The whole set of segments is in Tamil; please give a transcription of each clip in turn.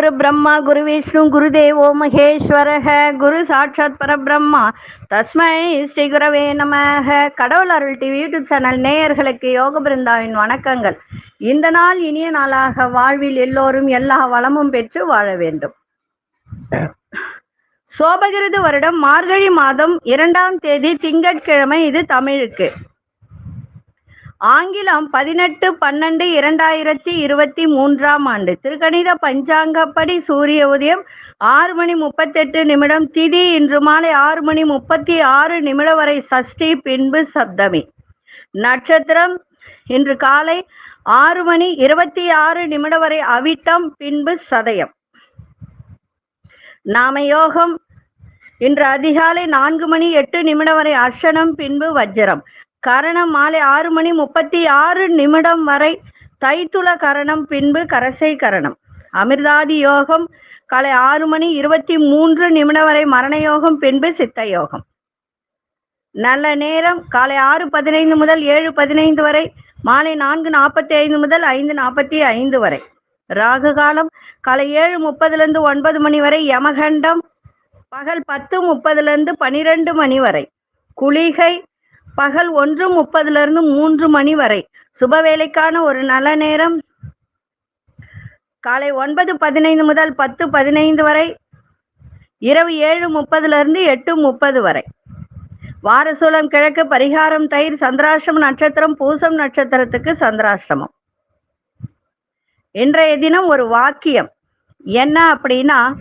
குரு பிரம்மா குரு விஷ்ணு குரு தேவோ மகேஸ்வரக குரு சாட்சாத் பரபிரம்மா தஸ்மை ஸ்ரீ குரவே நமக கடவுள் அருள் டிவி யூடியூப் சேனல் நேயர்களுக்கு யோக பிருந்தாவின் வணக்கங்கள். இந்த நாள் இனிய நாளாக வாழ்வில் எல்லோரும் எல்லா வளமும் பெற்று வாழ வேண்டும். சோபகிருது வருடம் மார்கழி மாதம் இரண்டாம் தேதி திங்கட்கிழமை இது தமிழுக்கு. ஆங்கிலம் பதினெட்டு பன்னெண்டு இரண்டாயிரத்தி இருபத்தி மூன்றாம் ஆண்டு. திருக்கணித பஞ்சாங்கப்படி சூரிய உதயம் ஆறு மணி முப்பத்தெட்டு நிமிடம். திதி இன்று மாலை ஆறு மணி முப்பத்தி ஆறு நிமிடம் வரை சஷ்டி பின்பு சப்தமி. நட்சத்திரம் இன்று காலை ஆறு மணி இருபத்தி ஆறு நிமிடம் வரை அவிட்டம் பின்பு சதயம். நாம யோகம் இன்று அதிகாலை நான்கு மணி எட்டு நிமிடம் வரை அர்ஷனம் பின்பு வஜ்ரம். கரணம் மாலை ஆறு மணி முப்பத்தி ஆறு நிமிடம் வரை தைத்துள கரணம் பின்பு கரசை கரணம். அமிர்தாதி யோகம் காலை ஆறு மணி இருபத்தி மூன்று நிமிடம் வரை மரண யோகம் பின்பு சித்த யோகம். நல்ல நேரம் காலை ஆறு பதினைந்து முதல் ஏழு பதினைந்து வரை மாலை நான்கு நாற்பத்தி ஐந்து முதல் ஐந்து நாற்பத்தி ஐந்து வரை. ராகு காலம் காலை ஏழு முப்பதுலேருந்து ஒன்பது மணி வரை யமகண்டம் பகல் பத்து முப்பதுலேருந்து பனிரெண்டு மணி வரை. குளிகை பகல் ஒன்று முப்பதுலேருந்து மூன்று மணி வரை. சுப வேலைக்கான ஒரு நல்ல நேரம். காலை ஒன்பது பதினைந்து முதல் பத்து பதினைந்து வரை. இரவு ஏழு முப்பதுலேருந்து எட்டு முப்பது வரை. வாரசூலம் கிழக்கு பரிகாரம் தயிர் சந்திராஷ்டம நட்சத்திரம் பூசம் நட்சத்திரத்துக்கு சந்திராஷ்டமம். இன்றைய தினம் ஒரு வாக்கியம். என்ன அப்படின்னா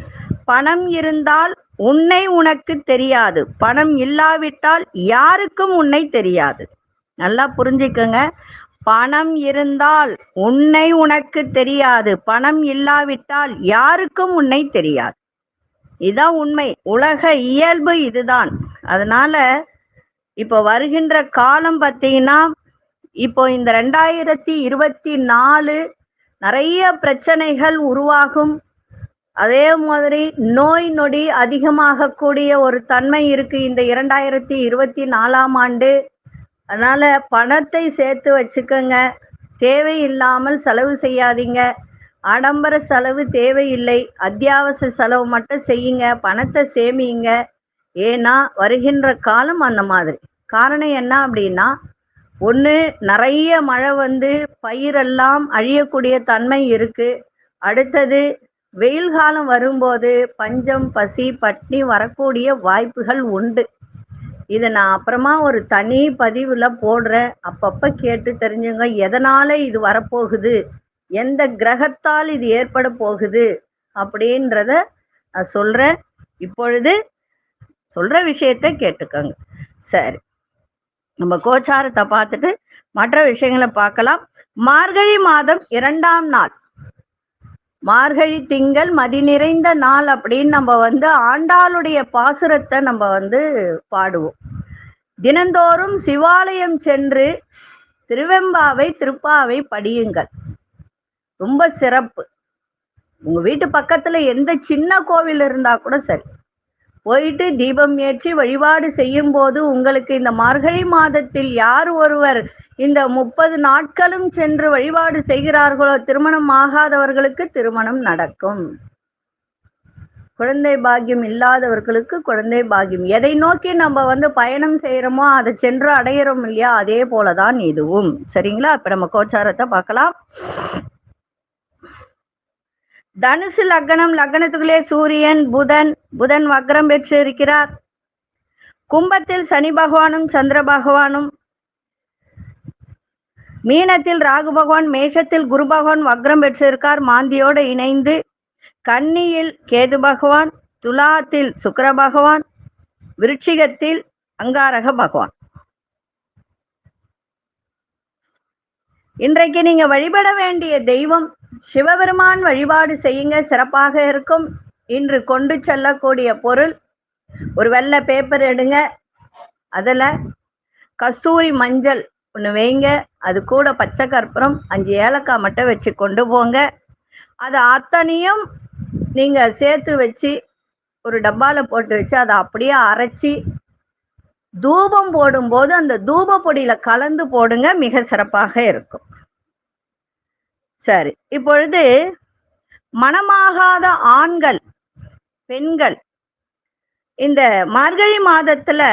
பணம் இருந்தால் உன்னை உனக்கு தெரியாது. பணம் இல்லாவிட்டால் யாருக்கும் உன்னை தெரியாது. நல்லா புரிஞ்சுக்கோங்க. பணம் இருந்தால் உன்னை உனக்கு தெரியாது. பணம் இல்லாவிட்டால் யாருக்கும் உன்னை தெரியாது. இதுதான் உண்மை. உலக இயல்பு இதுதான். அதனால இப்போ வருகின்ற காலம் பார்த்தீங்கன்னா இப்போ இந்த ரெண்டாயிரத்தி இருபத்தி நாலு நிறைய பிரச்சனைகள் உருவாகும். அதே மாதிரி நோய் நொடி அதிகமாகக்கூடிய ஒரு தன்மை இருக்கு இந்த இரண்டாயிரத்தி இருபத்தி நாலாம் ஆண்டு. அதனால பணத்தை சேர்த்து வச்சுக்கோங்க. தேவையில்லாமல் செலவு செய்யாதீங்க. ஆடம்பர செலவு தேவையில்லை. அத்தியாவசிய செலவு மட்டும் செய்யுங்க. பணத்தை சேமியுங்க ஏன்னா வருகின்ற காலம் அந்த மாதிரி. காரணம் என்ன அப்படின்னா ஒன்று நிறைய மழை வந்து பயிரெல்லாம் அழியக்கூடிய தன்மை இருக்கு. அடுத்தது வெயில் காலம் வரும்போது பஞ்சம் பசி பட்னி வரக்கூடிய வாய்ப்புகள் உண்டு. இதை நான் அப்புறமா ஒரு தனி பதிவில் போடுறேன். அப்பப்போ கேட்டு தெரிஞ்சுங்க எதனால் இது வரப்போகுது? எந்த கிரகத்தால் இது ஏற்பட போகுது? அப்படின்றத நான் சொல்கிறேன் இப்பொழுது சொல்கிற விஷயத்த கேட்டுக்கோங்க. சரி. நம்ம கோச்சாரத்தை பார்த்துட்டு மற்ற விஷயங்களை பார்க்கலாம். மார்கழி மாதம் இரண்டாம் நாள். மார்கழி திங்கள் மதி நிறைந்த நாள் அப்படின்னு நம்ம வந்து ஆண்டாளுடைய பாசுரத்தை நம்ம வந்து பாடுவோம். தினந்தோறும் சிவாலயம் சென்று திருவெம்பாவை திருப்பாவை படியுங்கள். ரொம்ப சிறப்பு. உங்க வீட்டு பக்கத்துல எந்த சின்ன கோவில் இருந்தா கூட சரி. போயிட்டு தீபம் ஏற்றி வழிபாடு செய்யும் போது உங்களுக்கு இந்த மார்கழி மாதத்தில் யார் ஒருவர் இந்த முப்பது நாட்களும் சென்று வழிபாடு செய்கிறார்களோ திருமணம் ஆகாதவர்களுக்கு திருமணம் நடக்கும். குழந்தை பாக்கியம் இல்லாதவர்களுக்கு குழந்தை பாக்கியம். எதை நோக்கி நம்ம வந்து பயணம் செய்யறோமோ அதை சென்று அடையிறோம் இல்லையா? அதே போலதான் இதுவும். சரிங்களா? இப்ப நம்ம கோச்சாரத்தை பார்க்கலாம். தனுசு லக்னம் லக்னத்துக்குள்ளே சூரியன் புதன் புதன் வக்ரம் பெற்று இருக்கிறார் கும்பத்தில் சனி பகவானும் சந்திர பகவானும். மீனத்தில் ராகு பகவான் மேஷத்தில் குரு பகவான் வக்ரம் பெற்றிருக்கார். மாந்தியோடு இணைந்து கன்னியில் கேது பகவான் துலாத்தில் சுக்கர பகவான் விருட்சிகத்தில் அங்காரக பகவான். இன்றைக்கு நீங்க வழிபட வேண்டிய தெய்வம் சிவபெருமான் வழிபாடு செய்யுங்க சிறப்பாக இருக்கும். இன்று கொண்டு செல்லக்கூடிய பொருள் ஒரு வெள்ளை பேப்பர் எடுங்க. அதில் கஸ்தூரி மஞ்சள் ஒன்று வைங்க. அது கூட பச்சை கற்பூரம் அஞ்சு ஏலக்காய் மட்டும் வச்சு கொண்டு போங்க. அதை அத்தனையும் நீங்கள் சேர்த்து வச்சு ஒரு டப்பாவில் போட்டு வச்சு அதை அப்படியே அரைச்சி தூபம் போடும்போது அந்த தூப பொடியில கலந்து போடுங்க மிக சிறப்பாக இருக்கும். சரி இப்பொழுது மனமாகாத ஆண்கள் பெண்கள் இந்த மார்கழி மாதத்துல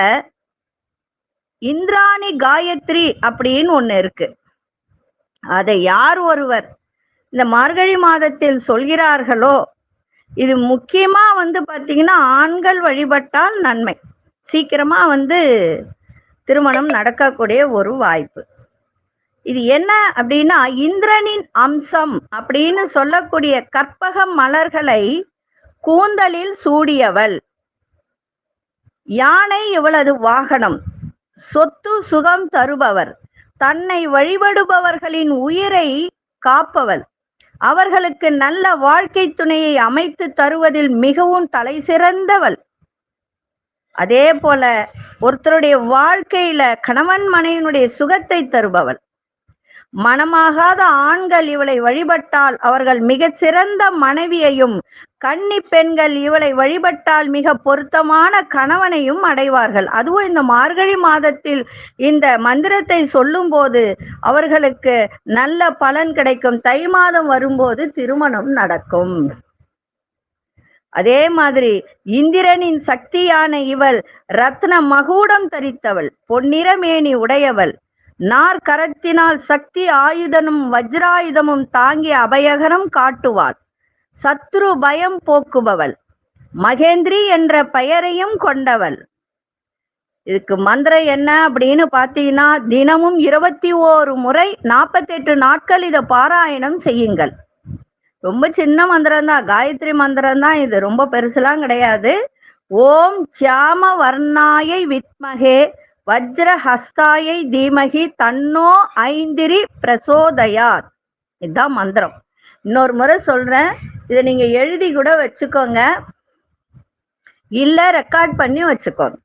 இந்திராணி காயத்ரி அப்படின்னு ஒண்ணு இருக்கு. அதை யார் ஒருவர் இந்த மார்கழி மாதத்தில் சொல்கிறார்களோ இது முக்கியமா வந்து பாத்தீங்கன்னா ஆண்கள் வழிபட்டால் நன்மை. சீக்கிரமா வந்து திருமணம் நடக்கக்கூடிய ஒரு வாய்ப்பு. இது என்ன அப்படின்னா இந்திரனின் அம்சம் அப்படின்னு சொல்லக்கூடிய கற்பக மலர்களை கூந்தலில் சூடியவள். யானை இவளது வாகனம். சொத்து சுகம் தருபவர். தன்னை வழிபடுபவர்களின் உயிரை காப்பவள். அவர்களுக்கு நல்ல வாழ்க்கை துணையை அமைத்து தருவதில் மிகவும் தலை சிறந்தவள் அதே போல ஒருத்தருடைய வாழ்க்கையில கணவன் மனைவினுடைய சுகத்தை தருபவள். மனமாகாத ஆண்கள் இவளை வழிபட்டால் அவர்கள் மிகச் சிறந்த மனைவியையும் கன்னி பெண்கள் இவளை வழிபட்டால் மிக பொருத்தமான கணவனையும் அடைவார்கள். அதுவும் இந்த மார்கழி மாதத்தில் இந்த மந்திரத்தை சொல்லும்போது அவர்களுக்கு நல்ல பலன் கிடைக்கும். தை மாதம் வரும்போது திருமணம் நடக்கும். அதே மாதிரி இந்திரனின் சக்தியான இவள் ரத்ன மகுடம் தரித்தவள் பொன்னிறமேனி உடையவள். நார் கரத்தினால் சக்தி ஆயுதனும் வஜ்ராயுதமும் தாங்கிய அபயகரம் காட்டுவாள். சத்ரு பயம் போக்குபவள். மகேந்திரி என்ற பெயரையும் கொண்டவள். இதுக்கு மந்திரம் என்ன அப்படின்னு பார்த்தீங்கன்னா தினமும் இருபத்தி ஓரு முறை நாற்பத்தெட்டு நாட்கள் இதை பாராயணம் செய்யுங்கள். ரொம்ப சின்ன மந்திரம் தான் காயத்ரி மந்திரம் தான் இது. ரொம்ப பெருசுலாம் கிடையாது. ஓம் சியாம வர்ணாயை வித்மகே வஜ்ர ஹஸ்தாயை தீமகி தன்னோ ஐந்திரி பிரசோதயாத். இதுதான் மந்திரம். இன்னொரு முறை சொல்றேன். இதை நீங்க எழுதி கூட வச்சுக்கோங்க. இல்ல ரெக்கார்ட் பண்ணி வச்சுக்கோங்க.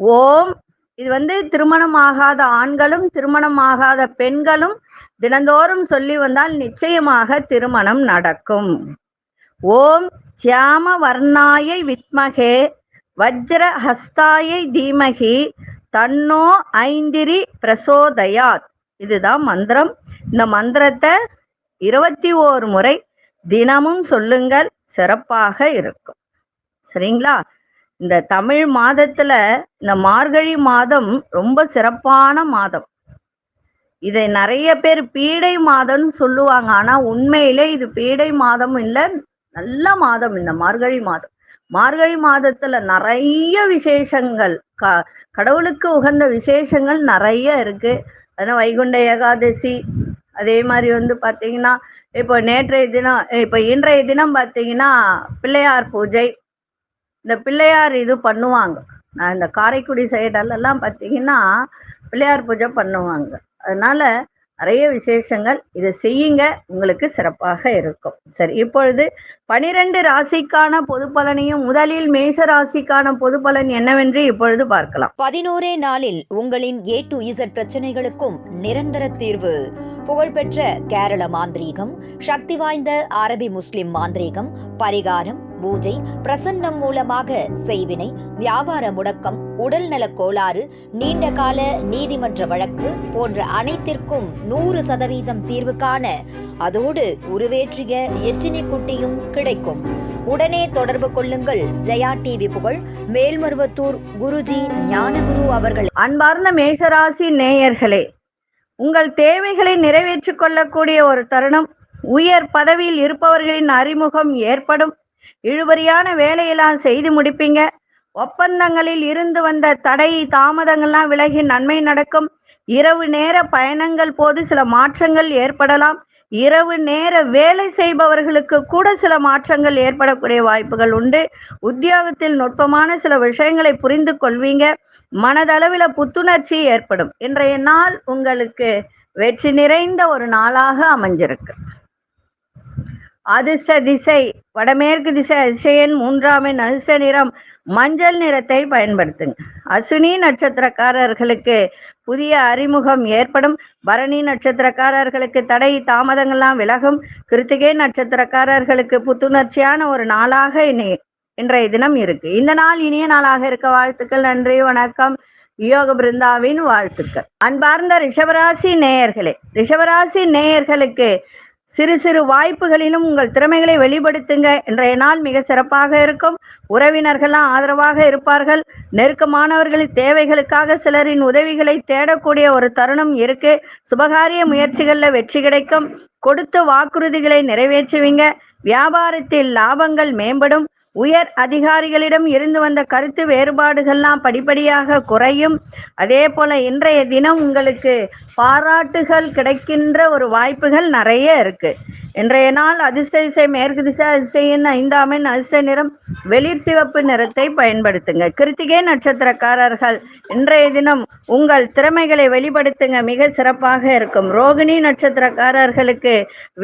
ஓம் இது வந்து திருமணம் ஆகாத ஆண்களும் திருமணம் ஆகாத பெண்களும் தினந்தோறும் சொல்லி வந்தால் நிச்சயமாக திருமணம் நடக்கும். ஓம் சியாம வர்ணாயை வித்மகே வஜ்ர ஹஸ்தாயை தீமகி தன்னோ ஐந்திரி பிரசோதயாத். இதுதான் மந்திரம். இந்த மந்திரத்தை இருபத்தி ஓரு முறை தினமும் சொல்லுங்கள். சிறப்பாக இருக்கும். சரிங்களா? இந்த தமிழ் மாதத்துல இந்த மார்கழி மாதம் ரொம்ப சிறப்பான மாதம். இதை நிறைய பேர் பீடை மாதம்னு சொல்லுவாங்க. ஆனா உண்மையிலே இது பீடை மாதம் இல்லை நல்ல மாதம் இந்த மார்கழி மாதம். மார்கழி மாதத்துல நிறைய விசேஷங்கள் க கடவுளுக்கு உகந்த விசேஷங்கள் நிறைய இருக்கு. அதனால வைகுண்ட ஏகாதசி அதே மாதிரி வந்து பாத்தீங்கன்னா இப்போ நேற்றைய தினம் இப்போ இன்றைய தினம் பாத்தீங்கன்னா பிள்ளையார் பூஜை. இந்த பிள்ளையார் இது பண்ணுவாங்க. நான் இந்த காரைக்குடி சைடெல்லாம் பார்த்தீங்கன்னா பிள்ளையார் பூஜை பண்ணுவாங்க. அதனால நிறைய விசேஷங்கள் இதை செய்யுங்க உங்களுக்கு சிறப்பாக இருக்கும். சரி இப்பொழுது பனிரெண்டு ராசிக்கான பொது பலனையும் முதலில் மேஷ ராசிக்கான பொது பலன் என்னவென்று இப்பொழுது பார்க்கலாம். பதினோரே நாளில் உங்களின் ஏ டு இசட் பிரச்சனைகளுக்கும் நிரந்தர தீர்வு. புகழ்பெற்ற கேரள மாந்திரீகம் சக்தி வாய்ந்த அரபி முஸ்லிம் மாந்திரீகம் பரிகாரம் பூஜை பிரசன்னம் மூலமாக செய்வினை வியாபார முடக்கம் உடல்நலக் கோளாறு நீண்ட கால நீதிமன்ற வழக்கு போன்ற அனைத்திற்கும் நூறு சதவீதம் தீர்வு காண அதோடு உருவேற்றிய எச்சினி குட்டியும் கிடைக்கும். உடனே தொடர்பு கொள்ளுங்கள். ஜெயா டிவி புகழ். மேல்மருவத்தூர் குருஜி ஞானகுரு அவர்கள். அன்பார்ந்த மேஷராசி நேயர்களே உங்கள் தேவைகளை நிறைவேற்றிக் கொள்ளக்கூடிய ஒரு தருணம். உயர் பதவியில் இருப்பவர்களின் அறிமுகம் ஏற்படும். இழுபறியான வேலையெல்லாம் செய்து முடிப்பீங்க. ஒப்பந்தங்களில் இருந்து வந்த தடை தாமதங்கள்லாம் விலகி நன்மை நடக்கும். இரவு நேர பயணங்கள் போது சில மாற்றங்கள் ஏற்படலாம். இரவு நேர வேலை செய்பவர்களுக்கு கூட சில மாற்றங்கள் ஏற்படக்கூடிய வாய்ப்புகள் உண்டு. உத்தியோகத்தில் நுட்பமான சில விஷயங்களை புரிந்து கொள்வீங்க. மனதளவில் புத்துணர்ச்சி ஏற்படும். இன்றைய நாள் உங்களுக்கு வெற்றி நிறைந்த ஒரு நாளாக அமைஞ்சிருக்கு. அதிர்ஷ்ட திசை வடமேற்கு திசை அதிசயன் மூன்றாமின் அதிர்ஷ்ட நிறம் மஞ்சள் நிறத்தை பயன்படுத்துங்க. அசுனி நட்சத்திரக்காரர்களுக்கு புதிய அறிமுகம் ஏற்படும். பரணி நட்சத்திரக்காரர்களுக்கு தடை தாமதங்கள்லாம் விலகும். கிருத்திகை நட்சத்திரக்காரர்களுக்கு புத்துணர்ச்சியான ஒரு நாளாக இனி இன்றைய தினம் இருக்கு. இந்த நாள் இனிய நாளாக இருக்க வாழ்த்துக்கள் நன்றி வணக்கம். யோக பிருந்தாவின் வாழ்த்துக்கள். அன்பார்ந்த ரிஷபராசி நேயர்களே ரிஷபராசி நேயர்களுக்கு சிறு சிறு வாய்ப்புகளிலும் உங்கள் திறமைகளை வெளிப்படுத்துங்க. இன்றைய நாள் மிக சிறப்பாக இருக்கும். உறவினர்கள்லாம் ஆதரவாக இருப்பார்கள். நெருக்கமானவர்களின் தேவைகளுக்காக சிலரின் உதவிகளை தேடக்கூடிய ஒரு தருணம் இருக்கு. சுபகாரிய முயற்சிகளில் வெற்றி கிடைக்கும். கொடுத்த வாக்குறுதிகளை நிறைவேற்றுவீங்க. வியாபாரத்தில் லாபங்கள் மேம்படும். உயர் அதிகாரிகளிடம் இருந்து வந்த கருத்து வேறுபாடுகள்லாம் படிப்படியாக குறையும். அதே போல இன்றைய தினம் உங்களுக்கு பாராட்டுகள் கிடைக்கின்ற ஒரு வாய்ப்புகள் நிறைய இருக்கு. இன்றைய நாள் அதிர்ஷ்ட திசை மேற்கு திசை அதிர்ஷ்ட ஐந்தாமின் அதிர்ஷ்ட நிறம் வெளிர் சிவப்பு நிறத்தை பயன்படுத்துங்க. கிருத்திகை நட்சத்திரக்காரர்கள் இன்றைய தினம் உங்கள் திறமைகளை வெளிப்படுத்துங்க. மிக சிறப்பாக இருக்கும். ரோகிணி நட்சத்திரக்காரர்களுக்கு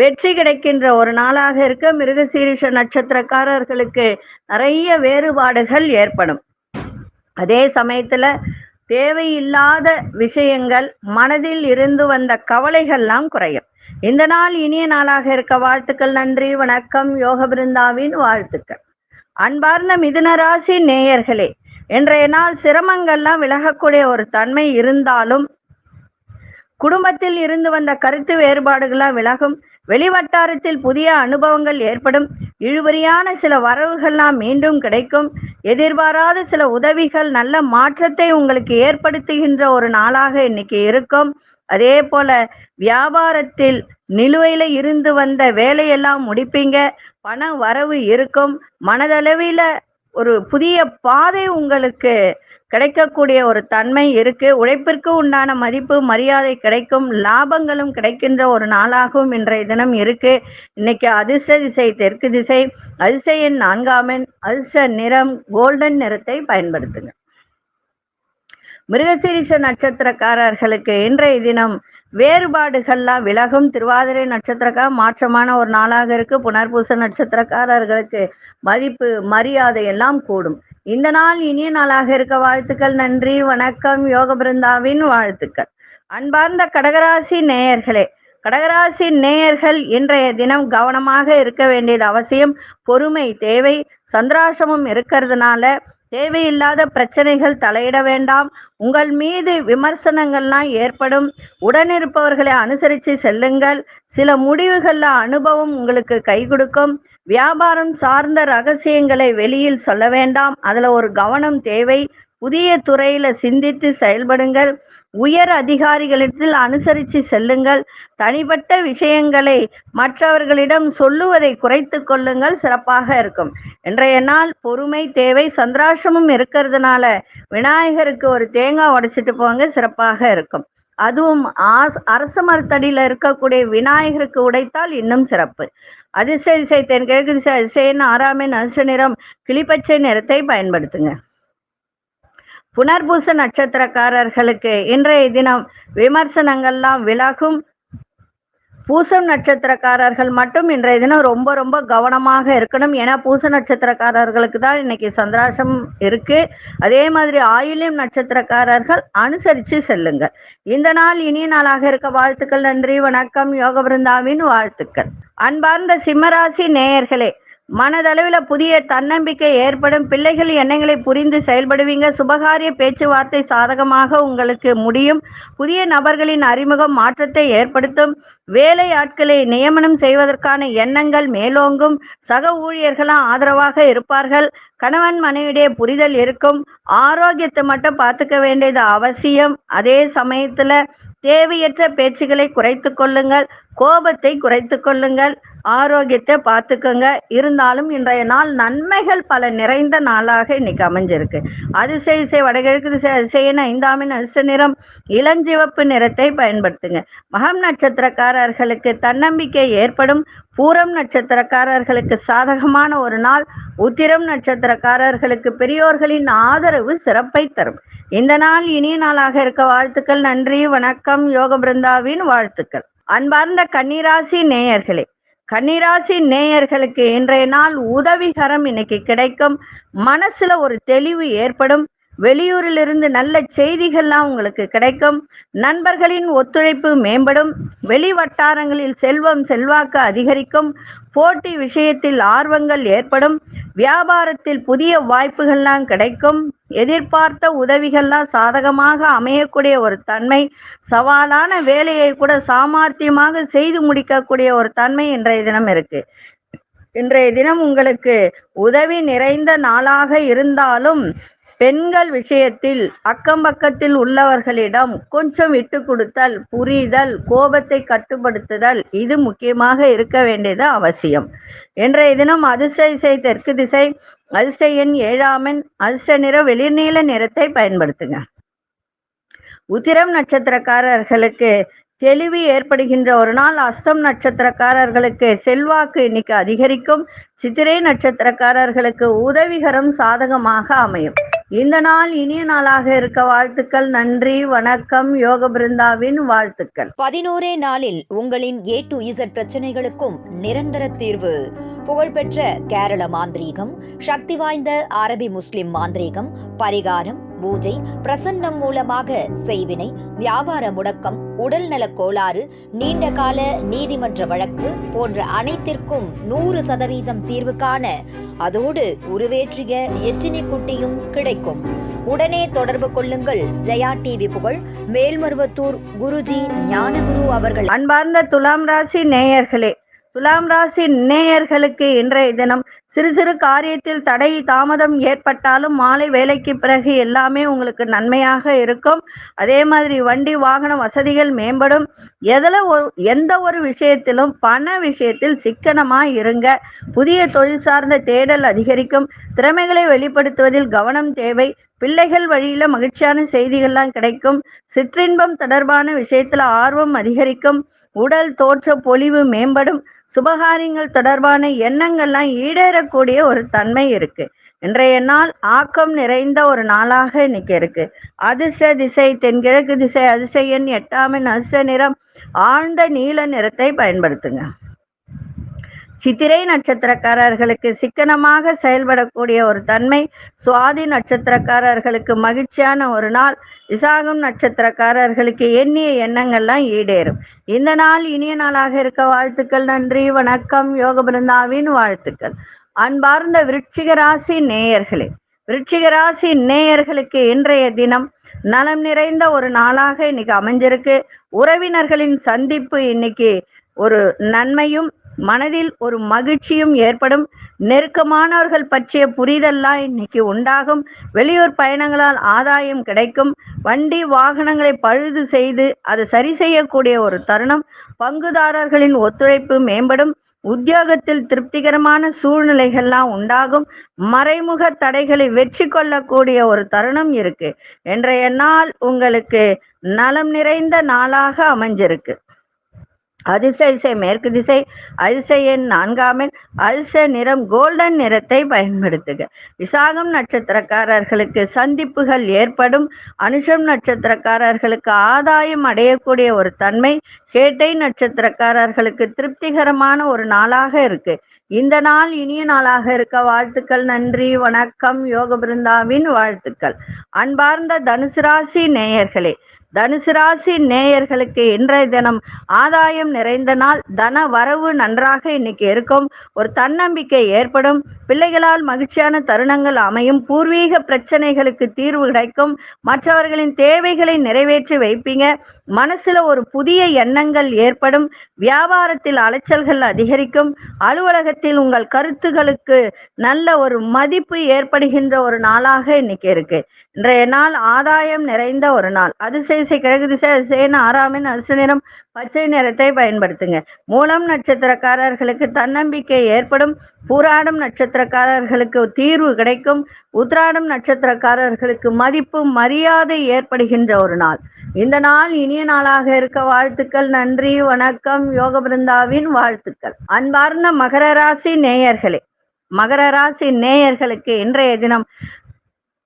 வெற்றி கிடைக்கின்ற ஒரு நாளாக இருக்க. மிருகசீரிஷ நட்சத்திரக்காரர்களுக்கு நிறைய வேறுபாடுகள் ஏற்படும். அதே சமயத்துல தேவையில்லாத விஷயங்கள் மனதில் இருந்து வந்த கவலைகள்லாம் குறையும். இந்த நாள் இனிய நாளாக இருக்க வாழ்த்துக்கள் நன்றி வணக்கம். யோக பிருந்தாவின் வாழ்த்துக்கள். அன்பார்ந்த மிதுனராசி நேயர்களே இன்றைய நாள் சிரமங்கள்லாம் விலகக்கூடிய ஒரு தன்மை இருந்தாலும் குடும்பத்தில் இருந்து வந்த கருத்து வேறுபாடுகளாம் விலகும். வெளிவட்டாரத்தில் புதிய அனுபவங்கள் ஏற்படும். இழுபறியான சில வரவுகள்லாம் மீண்டும் கிடைக்கும். எதிர்பாராத சில உதவிகள் நல்ல மாற்றத்தை உங்களுக்கு ஏற்படுத்துகின்ற ஒரு நாளாக இன்னைக்கு இருக்கும். அதே போல வியாபாரத்தில் நிலுவையில இருந்து வந்த வேலையெல்லாம் முடிப்பீங்க. பண வரவு இருக்கும். மனதளவில் ஒரு புதிய பாதை உங்களுக்கு கிடைக்கக்கூடிய ஒரு தன்மை இருக்கு. உழைப்பிற்கு உண்டான மதிப்பு மரியாதை கிடைக்கும். லாபங்களும் கிடைக்கின்ற ஒரு நாளாகவும் இன்றைய தினம் இருக்கு. இன்னைக்கு அதிர்ஷ்ட திசை தெற்கு திசை. அதிர்ஷ்ட எண் நான்காமன் அதிர்ஷ்ட நிறம் கோல்டன் நிறத்தை பயன்படுத்துங்க. மிருகசீரிஷ நட்சத்திரக்காரர்களுக்கு இன்றைய தினம் வேறுபாடுகள்லாம் விலகும். திருவாதிரை நட்சத்திரக்கா மாற்றமான ஒரு நாளாக இருக்கு. புனர்பூச நட்சத்திரக்காரர்களுக்கு மதிப்பு மரியாதை எல்லாம் கூடும். இந்த நாள் இனிய நாளாக இருக்க வாழ்த்துக்கள் நன்றி வணக்கம் யோக பிருந்தாவின் வாழ்த்துக்கள். அன்பார்ந்த கடகராசி நேயர்களே கடகராசி நேயர்கள் இன்றைய தினம் கவனமாக இருக்க வேண்டியது அவசியம். பொறுமை தேவை சந்திராசமும் இருக்கிறதுனால தேவையில்லாத பிரச்சனைகள் தலையிட வேண்டாம். உங்கள் மீது விமர்சனங்கள்லாம் ஏற்படும். உடனிருப்பவர்களை அனுசரித்து செல்லுங்கள். சில முடிவுகளில் அனுபவம் உங்களுக்கு கை கொடுக்கும். வியாபாரம் சார்ந்த ரகசியங்களை வெளியில் சொல்ல வேண்டாம். அதில் ஒரு கவனம் தேவை. புதிய துறையில சிந்தித்து செயல்படுங்கள். உயர் அதிகாரிகளிடத்தில் அனுசரித்து செல்லுங்கள். தனிப்பட்ட விஷயங்களை மற்றவர்களிடம் சொல்லுவதை குறைத்து கொள்ளுங்கள். சிறப்பாக இருக்கும். இன்றைய நாள் பொறுமை தேவை சந்திராசமும் இருக்கிறதுனால விநாயகருக்கு ஒரு தேங்காய் உடைச்சிட்டு போங்க. சிறப்பாக இருக்கும். அதுவும் ஆஸ் அரச மரத்தடியில் இருக்கக்கூடிய விநாயகருக்கு உடைத்தால் இன்னும் சிறப்பு. அதிர்ஷ்ட திசை தென்கிழக்கு திசை அதிசயன் ஆறாமின் அதிர்ஷ்ட நிறம் கிளிப்பச்சை நிறத்தை பயன்படுத்துங்க. புனர்பூச நட்சத்திரக்காரர்களுக்கு இன்றைய தினம் விமர்சனங்கள்லாம் விலகும். பூசம் நட்சத்திரக்காரர்கள் மட்டும் இன்றைய தினம் ரொம்ப ரொம்ப கவனமாக இருக்கணும். ஏன்னா பூச நட்சத்திரக்காரர்களுக்கு தான் இன்னைக்கு சந்திராசம் இருக்கு. அதே மாதிரி ஆயில்யம் நட்சத்திரக்காரர்கள் அனுசரித்து செல்லுங்கள். இந்த நாள் இனிய நாளாக இருக்க வாழ்த்துக்கள் நன்றி வணக்கம் யோக பிருந்தாவின் வாழ்த்துக்கள். அன்பார்ந்த சிம்மராசி நேயர்களே மனதளவில் புதிய தன்னம்பிக்கை ஏற்படும். பிள்ளைகள் எண்ணங்களை புரிந்து செயல்படுவீங்க. சுபகாரிய பேச்சுவார்த்தை சாதகமாக உங்களுக்கு முடியும். புதிய நபர்களின் அறிமுகம் மாற்றத்தை ஏற்படுத்தும். வேலை ஆட்களை நியமனம் செய்வதற்கான எண்ணங்கள் மேலோங்கும். சக ஊழியர்களும் ஆதரவாக இருப்பார்கள். கணவன் மனைவிடைய புரிதல் இருக்கும். ஆரோக்கியத்தை மட்டும் பார்த்துக்க வேண்டியது அவசியம். அதே சமயத்தில் தேவையற்ற பேச்சுகளை குறைத்து கொள்ளுங்கள். கோபத்தை குறைத்து கொள்ளுங்கள். ஆரோக்கியத்தை பார்த்துக்கோங்க. இருந்தாலும் இன்றைய நாள் நன்மைகள் பல நிறைந்த நாளாக இன்னைக்கு அமைஞ்சிருக்கு. அதிசய இசை வடகிழக்கு திசை அதிசயன ஐந்தாமின் அதிர்ஷ்ட நிறம் இளஞ்சிவப்பு நிறத்தை பயன்படுத்துங்க. மகம் நட்சத்திரக்காரர்களுக்கு தன்னம்பிக்கை ஏற்படும். பூரம் நட்சத்திரக்காரர்களுக்கு சாதகமான ஒரு நாள். உத்திரம் நட்சத்திரக்காரர்களுக்கு பெரியோர்களின் ஆதரவு சிறப்பை தரும். இந்த நாள் இனிய நாளாக இருக்க வாழ்த்துக்கள். நன்றி வணக்கம். யோக பிருந்தாவின் வாழ்த்துக்கள். அன்பார்ந்த கன்னிராசி நேயர்களே கன்னிராசி நேயர்களுக்கு இன்றைய நாள் உதவிகரம் இன்னைக்கு கிடைக்கும். மனசுல ஒரு தெளிவு ஏற்படும். வெளியூரிலிருந்து நல்ல செய்திகள்லாம் உங்களுக்கு கிடைக்கும். நண்பர்களின் ஒத்துழைப்பு மேம்படும். வெளி வட்டாரங்களில் செல்வம் செல்வாக்கு அதிகரிக்கும். போட்டி விஷயத்தில் ஆர்வங்கள் ஏற்படும். வியாபாரத்தில் புதிய வாய்ப்புகள்லாம் கிடைக்கும். எதிர்பார்த்த உதவிகள்லாம் சாதகமாக அமையக்கூடிய ஒரு தன்மை சவாலான வேலையை கூட சாமர்த்தியமாக செய்து முடிக்கக்கூடிய ஒரு தன்மை இன்றைய தினம் இருக்கு. இன்றைய தினம் உங்களுக்கு உதவி நிறைந்த நாளாக இருந்தாலும் பெண்கள் விஷயத்தில் அக்கம் பக்கத்தில் உள்ளவர்களிடம் கொஞ்சம் விட்டு கொடுத்தல் புரிதல் கோபத்தை கட்டுப்படுத்துதல் இது முக்கியமாக இருக்க வேண்டியது அவசியம். இன்றைய தினம் அதிர்ஷ்ட இசை தெற்கு திசை அதிர்ஷ்ட எண் ஏழாமன் அதிர்ஷ்ட நிற வெளிர்நீல நிறத்தை பயன்படுத்துங்க. உத்திரம் நட்சத்திரக்காரர்களுக்கு தெளிவு ஏற்படுகின்ற ஒரு நாள் அஸ்தம் நட்சத்திரக்காரர்களுக்கு செல்வாக்கு இன்னைக்கு அதிகரிக்கும். சித்திரை நட்சத்திரக்காரர்களுக்கு உதவிகரம் சாதகமாக அமையும். இந்த நாள் இனிய நாளாக இருக்க வாழ்த்துக்கள் நன்றி வணக்கம் யோக பிருந்தாவின் வாழ்த்துக்கள். பதினோரே நாளில் உங்களின் ஏ டு இசட் பிரச்சனைகளுக்கும் நிரந்தர தீர்வு. புகழ்பெற்ற கேரள மாந்திரீகம் சக்தி வாய்ந்த அரபி முஸ்லிம் மாந்திரீகம் பரிகாரம் பூஜை பிரசன்னம் மூலமாக செய்வினை வியாபார முடக்கம் உடல் நலக் கோளாறு நீண்ட கால நீதிமன்ற வழக்கு போன்ற அனைத்திற்கும் நூறு சதவீதம் தீர்வு காண அதோடு உருவேற்றிய எச்சினி குட்டியும் கிடைக்கும். உடனே தொடர்பு கொள்ளுங்கள். ஜெயா டிவி புகழ் மேல்மருவத்தூர் குருஜி ஞானகுரு அவர்கள். அன்பார்ந்த துலாம் ராசி நேயர்களே துலாம் ராசி நேயர்களுக்கு இன்றைய தினம் சிறு சிறு காரியத்தில் தடை தாமதம் ஏற்பட்டாலும் மாலை வேலைக்கு பிறகு எல்லாமே உங்களுக்கு நன்மையாக இருக்கும். அதே மாதிரி வண்டி வாகன வசதிகள் மேம்படும். எதில் ஒரு எந்த ஒரு விஷயத்திலும் பண விஷயத்தில் சிக்கனமாக இருங்க. புதிய தொழில் சார்ந்த தேடல் அதிகரிக்கும். திறமைகளை வெளிப்படுத்துவதில் கவனம் தேவை. பிள்ளைகள் வழியில மகிழ்ச்சியான செய்திகள்லாம் கிடைக்கும். சிற்றின்பம் தொடர்பான விஷயத்துல ஆர்வம் அதிகரிக்கும். உடல் தோற்ற பொலிவு மேம்படும். சுபகாரியங்கள் தொடர்பான எண்ணங்கள்லாம் ஈடேற ஈடேறக்கூடிய ஒரு தன்மை இருக்கு. இன்றைய நாள் ஆக்கம் நிறைந்த ஒரு நாளாக இன்னைக்கு இருக்கு. அதிர்ஷ்ட திசை தென்கிழக்கு திசை அதிர்ஷ்ட எண் எட்டாமின் அதிர்ஷ்ட நிறம் ஆழ்ந்த நீல நிறத்தை பயன்படுத்துங்க. சித்திரை நட்சத்திரக்காரர்களுக்கு சிக்கனமாக செயல்படக்கூடிய ஒரு தன்மை சுவாதி நட்சத்திரக்காரர்களுக்கு மகிழ்ச்சியான ஒரு நாள். விசாகம் நட்சத்திரக்காரர்களுக்கு எண்ணிய எண்ணங்கள்லாம் ஈடேறும். இந்த நாள் இனிய நாளாக இருக்க வாழ்த்துக்கள் நன்றி வணக்கம் யோக பிருந்தாவின் வாழ்த்துக்கள். அன்பார்ந்த விருட்சிகராசி நேயர்களே விருட்சிகராசி நேயர்களுக்கு இன்றைய தினம் நலம் நிறைந்த ஒரு நாளாக இன்னைக்கு அமைஞ்சிருக்கு. உறவினர்களின் சந்திப்பு இன்னைக்கு ஒரு நன்மையும் மனதில் ஒரு மகிழ்ச்சியும் ஏற்படும். நெருக்கமானவர்கள் பற்றிய புரிதல்லாம் இன்னைக்கு உண்டாகும். வெளியூர் பயணங்களால் ஆதாயம் கிடைக்கும். வண்டி வாகனங்களை பழுது செய்து அதை சரி செய்யக்கூடிய ஒரு தருணம். பங்குதாரர்களின் ஒத்துழைப்பு மேம்படும். உத்தியோகத்தில் திருப்திகரமான சூழ்நிலைகள்லாம் உண்டாகும். மறைமுக தடைகளை வெற்றி கொள்ளக்கூடிய ஒரு தருணம் இருக்கு. இன்றைய நாள் உங்களுக்கு நலம் நிறைந்த நாளாக அமைஞ்சிருக்கு. அதிச திசை மேற்கு திசை அதிர்ஷ்ட எண் நான்காமின் அதிர்ஷ்ட நிறம் கோல்டன் நிறத்தை பயன்படுத்துக. விசாகம் நட்சத்திரக்காரர்களுக்கு சந்திப்புகள் ஏற்படும். அனுஷம் நட்சத்திரக்காரர்களுக்கு ஆதாயம் அடையக்கூடிய ஒரு தன்மை. கேட்டை நட்சத்திரக்காரர்களுக்கு திருப்திகரமான ஒரு நாளாக இருக்கு. இந்த நாள் இனிய நாளாக இருக்க வாழ்த்துக்கள் நன்றி வணக்கம் யோக பிருந்தாவின் வாழ்த்துக்கள். அன்பார்ந்த தனுசு ராசி நேயர்களே தனுசு ராசி நேயர்களுக்கு இன்றைய தினம் ஆதாயம் நிறைந்த நாள். தன வரவு நன்றாக இன்னைக்கு இருக்கும். ஒரு தன்னம்பிக்கை ஏற்படும். பிள்ளைகளால் மகிழ்ச்சியான தருணங்கள் அமையும். பூர்வீக பிரச்சனைகளுக்கு தீர்வு கிடைக்கும். மற்றவர்களின் தேவைகளை நிறைவேற்றி வைப்பீங்க. மனசுல ஒரு புதிய எண்ணங்கள் ஏற்படும். வியாபாரத்தில் அலைச்சல்கள் அதிகரிக்கும். அலுவலகத்தில் உங்கள் கருத்துகளுக்கு நல்ல ஒரு மதிப்பு ஏற்படுகின்ற ஒரு நாளாக இன்னைக்கு இருக்கு. இன்றைய நாள் ஆதாயம் நிறைந்த ஒரு நாள். அதிசய திசை கிழக்கு திசை அதிசயன் ஆறாமின் அதிர்ஷ்ட நிறம் பச்சை நிறத்தை பயன்படுத்துங்க. மூலம் நட்சத்திரக்காரர்களுக்கு தன்னம்பிக்கை ஏற்படும். பூராடம் நட்சத்திரக்காரர்களுக்கு தீர்வு கிடைக்கும். உத்ராடம் நட்சத்திரக்காரர்களுக்கு மதிப்பு மரியாதை ஏற்படுகின்ற ஒரு நாள். இந்த நாள் இனிய நாளாக இருக்க வாழ்த்துக்கள் நன்றி வணக்கம் யோக பிருந்தாவின் வாழ்த்துக்கள். அன்பார்ந்த மகர ராசி நேயர்களே மகர ராசி நேயர்களுக்கு இன்றைய தினம்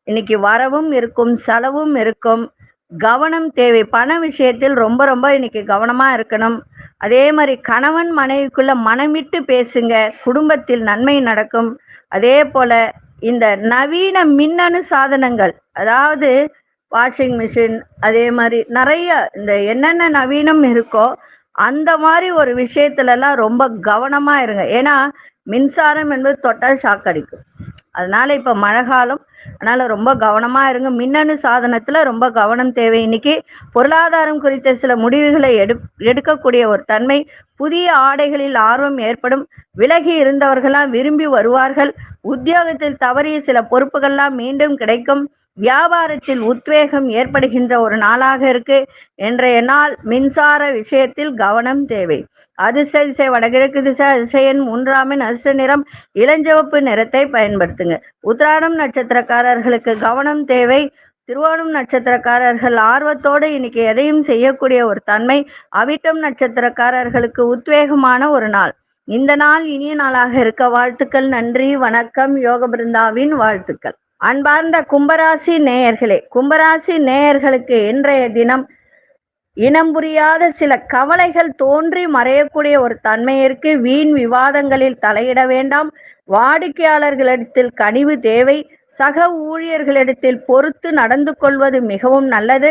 இன்னைக்கு வரவும் இருக்கும் செலவும் இருக்கும். கவனம் தேவை. பண விஷயத்தில் ரொம்ப ரொம்ப இன்னைக்கு கவனமா இருக்கணும். அதே மாதிரி கணவன் மனைவிக்குள்ள மனமிட்டு பேசுங்க. குடும்பத்தில் நன்மை நடக்கும். அதே போல இந்த நவீன மின்னணு சாதனங்கள் அதாவது வாஷிங் மிஷின் அதே மாதிரி நிறைய இந்த என்னென்ன நவீனம் இருக்கோ அந்த மாதிரி ஒரு விஷயத்துலலாம் ரொம்ப கவனமா இருங்க. ஏன்னா மின்சாரம் என்பது தொட்டால் ஷாக் அடிக்கும். அதனால இப்போ மழை காலம் அதனால ரொம்ப கவனமா இருங்க. மின்னணு சாதனத்துல ரொம்ப கவனம் தேவை. இன்னைக்கு பொருளாதாரம் குறித்த சில முடிவுகளை எடு எடுக்கக்கூடிய ஒரு தன்மை புதிய ஆடைகளில் ஆர்வம் ஏற்படும். விலகி இருந்தவர்களாம் விரும்பி வருவார்கள். உத்தியோகத்தில் தவறிய சில பொறுப்புகள்லாம் மீண்டும் கிடைக்கும். வியாபாரத்தில் உத்வேகம் ஏற்படுகின்ற ஒரு நாளாக இருக்கு. இன்றைய நாள் மின்சார விஷயத்தில் கவனம் தேவை. அதிர்ஷ்ட திசை வடகிழக்கு திசை அதிசயன் மூன்றாமின் அதிர்ஷ்ட நிறம் இளஞ்சிவப்பு நிறத்தை பயன்படுத்துங்க. உத்திராடம் நட்சத்திரக்காரர்களுக்கு கவனம் தேவை. திருவோணம் நட்சத்திரக்காரர்கள் ஆர்வத்தோடு இன்னைக்கு எதையும் செய்யக்கூடிய ஒரு தன்மை அவிட்டம் நட்சத்திரக்காரர்களுக்கு உத்வேகமான ஒரு நாள். இந்த நாள் இனிய நாளாக இருக்க வாழ்த்துக்கள் நன்றி வணக்கம் யோக பிருந்தாவின் வாழ்த்துக்கள். அன்பார்ந்த கும்பராசி நேயர்களே கும்பராசி நேயர்களுக்கு இன்றைய தினம் இனம் புரியாத சில கவலைகள் தோன்றி மறையக்கூடிய ஒரு தன்மையிற்கு வீண் விவாதங்களில் தலையிட வேண்டாம். வாடிக்கையாளர்களிடத்தில் கனிவு தேவை. சக ஊழியர்களிடத்தில் பொறுத்து நடந்து கொள்வது மிகவும் நல்லது.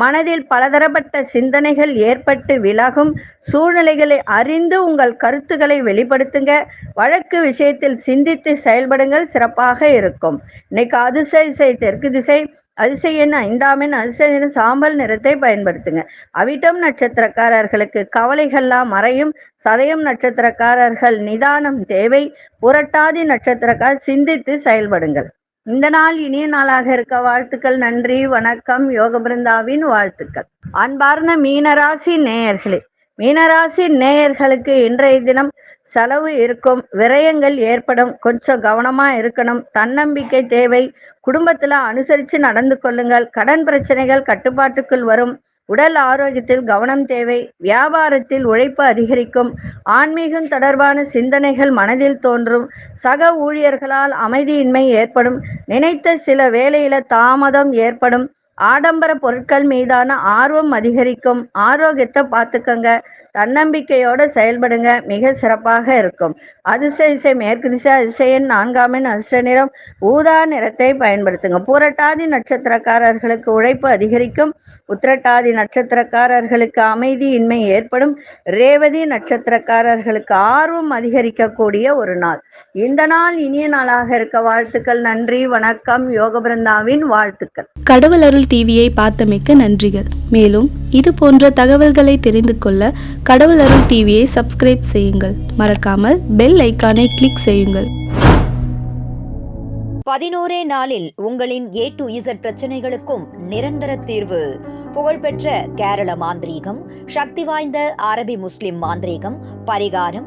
மனதில் பலதரப்பட்ட சிந்தனைகள் ஏற்பட்டு விலகும் சூழ்நிலைகளை அறிந்து உங்கள் கருத்துக்களை வெளிப்படுத்துங்க. வழக்கு விஷயத்தில் சிந்தித்து செயல்படுங்கள். சிறப்பாக இருக்கும். இன்னைக்கு அதிசய திசை தெற்கு திசை அதிசய எண் ஐந்தாம் எண் அதிசய நிற சாம்பல் நிறத்தை பயன்படுத்துங்க. அவிட்டம் நட்சத்திரக்காரர்களுக்கு கவலைகள்லாம் மறையும். சதயம் நட்சத்திரக்காரர்கள் நிதானம் தேவை. புரட்டாதி நட்சத்திரக்கார் சிந்தித்து செயல்படுங்கள். இந்த நாள் இனிய நாளாக இருக்க வாழ்த்துக்கள் நன்றி வணக்கம் யோக பிருந்தாவின் வாழ்த்துக்கள். அன்பார்ந்த மீனராசி நேயர்களே மீனராசி நேயர்களுக்கு இன்றைய தினம் செலவு இருக்கும் விரயங்கள் ஏற்படும் கொஞ்சம் கவனமா இருக்கணும் தன்னம்பிக்கை தேவை குடும்பத்துல அனுசரிச்சு நடந்து கொள்ளுங்கள் கடன் பிரச்சனைகள் கட்டுப்பாட்டுக்குள் வரும் உடல் ஆரோக்கியத்தில் கவனம் தேவை வியாபாரத்தில் உழைப்பு அதிகரிக்கும் ஆன்மீகம் தொடர்பான சிந்தனைகள் மனதில் தோன்றும் சக ஊழியர்களால் அமைதியின்மை ஏற்படும் நினைத்த சில வேலையில தாமதம் ஏற்படும் ஆடம்பர பொருட்கள் மீதான ஆர்வம் அதிகரிக்கும் ஆரோக்கியத்தை பார்த்துக்கங்க. தன்னம்பிக்கையோட செயல்படுங்க. மிக சிறப்பாக இருக்கும். அதிர்ஷ்ட இசை மேற்கு திசை அதிசயன் நான்காம் எண் அதிர்ஷ்ட நிறம் ஊதா நிறத்தை பயன்படுத்துங்க. பூரட்டாதி நட்சத்திரக்காரர்களுக்கு உழைப்பு அதிகரிக்கும். உத்திரட்டாதி நட்சத்திரக்காரர்களுக்கு அமைதியின்மை ஏற்படும். ரேவதி நட்சத்திரக்காரர்களுக்கு ஆர்வம் அதிகரிக்கக்கூடிய ஒரு நாள். இந்த நாள் இனிய நாளாக இருக்க வாழ்த்துக்கள். நன்றி. வணக்கம். யோக பிருந்தாவின் வாழ்த்துக்கள். கடவுள் அருள் டிவியை பார்த்தமைக்க நன்றிகள். மேலும் இது போன்ற தகவல்களை தெரிந்து கொள்ள கடவுள் அருள் டிவியை சப்ஸ்கிரைப் செய்யுங்கள். மறக்காமல் பெல் ஐக்கானை கிளிக் செய்யுங்கள். பதினோரே நாளில் உங்களின் ஏ டு இசட் பிரச்சனைகளுக்கும் நிரந்தர தீர்வு. புகழ்பெற்ற கேரள மாந்திரீகம் சக்தி வாய்ந்த அரபி முஸ்லிம் மாந்திரீகம் பரிகாரம்